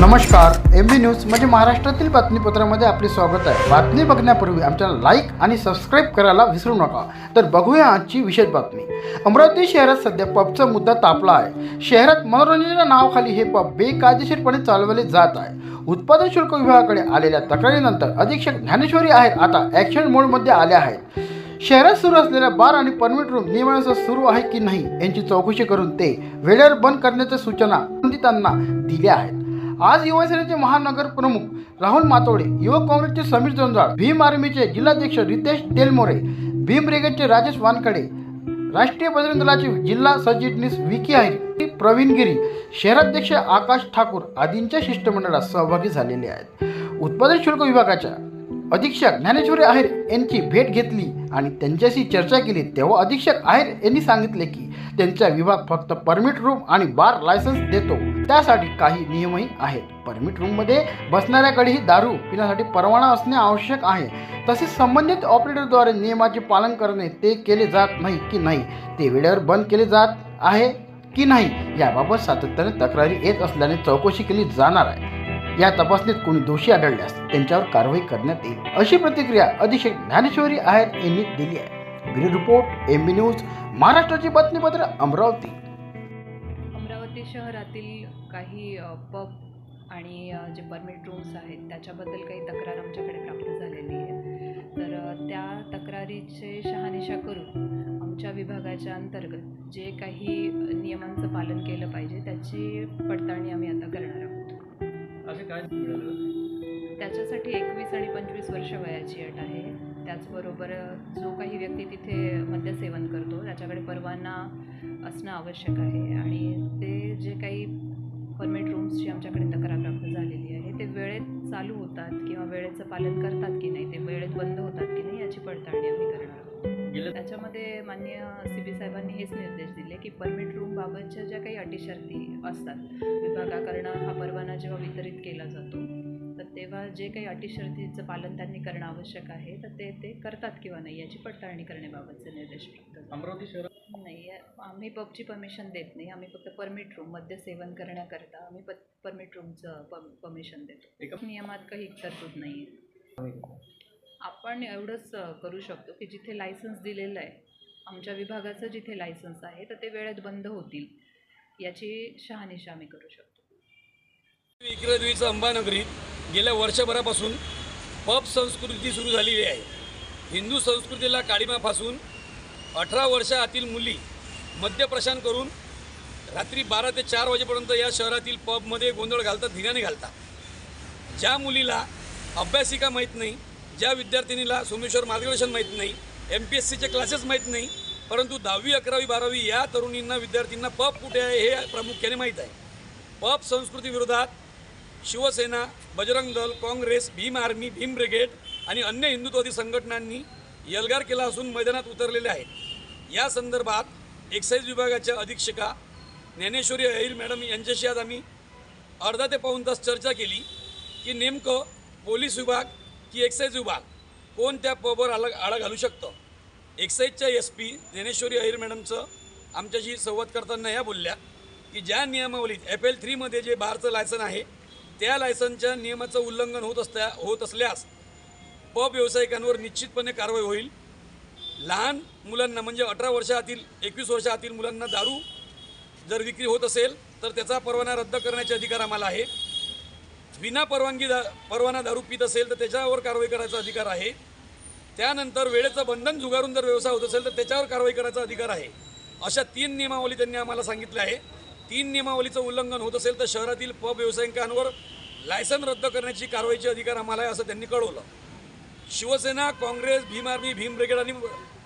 नमस्कार M B news म्हणजे महाराष्ट्रातील बातमीपत्रामध्ये आपले स्वागत आहे. बातमी बघण्यापूर्वी आमच्या लाईक आणि सबस्क्राईब करायला विसरू नका. तर बघूया आजची विशेष बातमी. अमरावती शहरात सध्या पबचा मुद्दा तापला आहे. शहरात मनोरंजनाच्या नावाखाली हे पब बेकायदेशीरपणे चालवले जात आहे. उत्पादन शुल्क विभागाकडे आलेल्या तक्रारीनंतर अधीक्षक ज्ञानेश्वरी आहेत. आता ॲक्शन मोडमध्ये आल्या आहेत. शहरात सुरू असलेल्या बार आणि परमिट रूम नियमानुसार सुरू आहे की नाही यांची चौकशी करून ते वेळेवर बंद करण्याच्या सूचना त्यांना दिल्या आहेत. आज युवासेनेचे महानगर प्रमुख राहुल मातोडे युवक काँग्रेसचे समीर जोंजाळ भीम आर्मीचे जिल्हाध्यक्ष रितेश तेलमोरे भीम ब्रिगेडचे राजेश वानकडे राष्ट्रीय बजरंग दलाचे जिल्हा सरचिटणीस विकी आहे प्रवीण गिरी शहराध्यक्ष आकाश ठाकूर आदींच्या शिष्टमंडळात सहभागी झालेले आहेत. उत्पादन शुल्क विभागाच्या अधीक्षक ज्ञानेश्वरी आहेर यांची भेट घेतली आणि त्यांच्याशी चर्चा केली तेव्हा अधीक्षक आहेर यांनी सांगितले की त्यांचा विभाग फक्त परमिट रूम आणि बार लायसन्स देतो. त्यासाठी काही नियमही आहेत. परमिट रूममध्ये बसणाऱ्याकडेही दारू पिण्यासाठी परवाना असणे आवश्यक आहे. तसेच संबंधित ऑपरेटरद्वारे नियमाचे पालन करणे ते केले जात नाही की नाही? ते वेळेवर बंद केले जात आहे की नाही? याबाबत सातत्याने तक्रारी येत असल्याने चौकशी केली जाणार आहे. या तपासणीत कोणी दोषी आढळल्यास त्यांच्यावर कारवाई करण्यात येईल. अशी प्रतिक्रिया अतिशय ज्ञानेश्वरी आहेर यांनी दिली आहे. Bureau report M B news महाराष्ट्राची बातमीपत्र अमरावती. अमरावती शहरातील काही पब आणि जे परमिट रूम्स आहेत त्याच्याबद्दल काही तक्रार आमच्याकडे प्राप्त झालेली आहे तर त्या तक्रारीचे शहानिशा करून आमच्या विभागाच्या अंतर्गत जे काही नियमांचं पालन केलं पाहिजे त्याची पडताळणी आम्ही आता करणार काय मिळालं त्याच्यासाठी एकवीस आणि पंचवीस वर्ष वयाची अट आहे. त्याचबरोबर जो काही व्यक्ती तिथे मद्यसेवन करतो त्याच्याकडे परवाना असणं आवश्यक आहे. आणि ते जे काही परमिट रूम्सची आमच्याकडे तक्रार प्राप्त झालेली आहे ते वेळेत चालू होतात किंवा वेळेचं पालन करतात की नाही ते वेळेत बंद होतात की नाही याची पडताळणी आम्ही करणार आहोत. त्याच्यामध्ये मान्य सी बी साहेबांनी हेच निर्देश दिले की परमिट रूम बाबतच्या ज्या काही अटी शर्ती असतात विभागाकडनं हा परवाना जेव्हा वितरित केला जातो तर तेव्हा जे काही अटी शर्तीचं पालन त्यांनी करणं आवश्यक आहे तर ते ते करतात किंवा नाही याची पडताळणी करण्याबाबतचे निर्देश प्राप्त झाले. अमरावती शहरात नाही आम्ही पबची परमिशन देत नाही. आम्ही फक्त परमिट रूममध्ये सेवन करण्याकरता आम्ही प परमिट रूमचं प परमिशन देतो. एका नियमात काही तरतूद नाही आपण एवढंच करू शकतो की जिथे लायसन्स दिलेलं आहे आमच्या विभागाचं जिथे लायसन्स आहे तर ते वेळेत बंद होतील. याची शहानिशा आम्ही करू शकतो. विक्रेतवीचं अंबानगरीत गेल्या वर्षभरापासून पब संस्कृती सुरू झालेली आहे. हिंदू संस्कृतीला काळीमा फासून अठरा वर्षातील मुली मद्यप्रशान करून रात्री बारा ते चार वाजेपर्यंत या शहरातील पबमध्ये गोंधळ घालतात धिगाणे घालतात. ज्या मुलीला अभ्यासिका माहीत नाही ज्या विद्यार्थिनीला सोमेश्वर मार्गदर्शन माहीत नाही एम पी एस सीचे क्लासेस माहीत नाही परंतु दहावी अकरावी बारावी या तरुणींना विद्यार्थ्यांना पब कुठे आहे हे प्रामुख्याने माहीत आहे. Pub संस्कृतीविरोधात Shiv Sena Bajrang Dal Congress Bhim army Bhim brigade आणि अन्य हिंदुत्ववादी संघटनांनी यलगार केला असून मैदानात उतरलेले आहेत. या संदर्भात एक्साईज विभागाच्या अधीक्षका ज्ञानेश्वरी अहिर मॅडम यांच्याशी आज आम्ही अर्धा ते पाऊण तास चर्चा केली की नेमकं पोलीस विभाग की एक्साईज विभाग कोण त्या पबवर आला आळा घालू शकतं? एक्साईजच्या एस पी ज्ञानेश्वरी अहिर मॅडमचं आमच्याशी संवाद करताना या बोलल्या की ज्या नियमावलीत एफ एल थ्रीमध्ये जे बारचं लायसन आहे त्या लायसनच्या नियमाचं उल्लंघन होत असल्या होत असल्यास पब व्यावसायिकांवर निश्चितपणे कारवाई होईल. लहान मुलांना म्हणजे अठरा वर्षातील एकवीस वर्षातील मुलांना दारू जर विक्री होत असेल तर त्याचा परवाना रद्द करण्याचे अधिकार आम्हाला आहे. विना परवानगी दा परवाना दारू पित असेल तर त्याच्यावर कारवाई करायचा अधिकार आहे. त्यानंतर वेळेचं बंधन झुगारून जर व्यवसाय होत असेल तर त्याच्यावर कारवाई करायचा अधिकार आहे. अशा तीन नियमावली त्यांनी आम्हाला सांगितल्या आहे. तीन नियमावलीचं उल्लंघन होत असेल तर शहरातील पब व्यावसायिकांवर लायसन रद्द करण्याची कारवाईचे अधिकार आम्हाला आहे असं त्यांनी कळवलं. शिवसेना काँग्रेस भीम आर्मी भीम ब्रिगेड आणि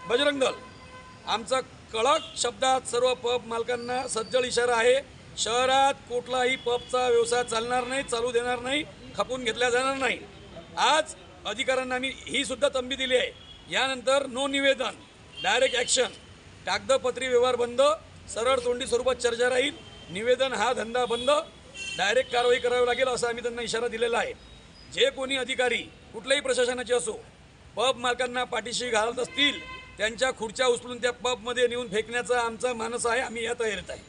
बजरंग दल. आमचा कडक शब्दात सर्व पब मालकांना सज्जड इशारा आहे शहरात कुठलाही पबचा व्यवसाय चालणार नाही चालू देणार नाही खपून घेतला जाणार नाही. आज अधिकाऱ्यांना आम्ही ही सुद्धा तंबी दिली आहे. यानंतर नो निवेदन डायरेक्ट ॲक्शन कागदपत्री व्यवहार बंद सरळ तोंडी स्वरूपात चर्चा राहील निवेदन हा धंदा बंद डायरेक्ट कारवाई करावी लागेल असा आम्ही त्यांना इशारा दिलेला आहे. जे कोणी अधिकारी कुठल्याही प्रशासनाचे असो पब मालकांना पाठीशी घालत असतील त्यांच्या खुर्च्या उचलून त्या पबमध्ये नेऊन फेकण्याचा आमचा मानस आहे आम्ही या तयारीत आहे.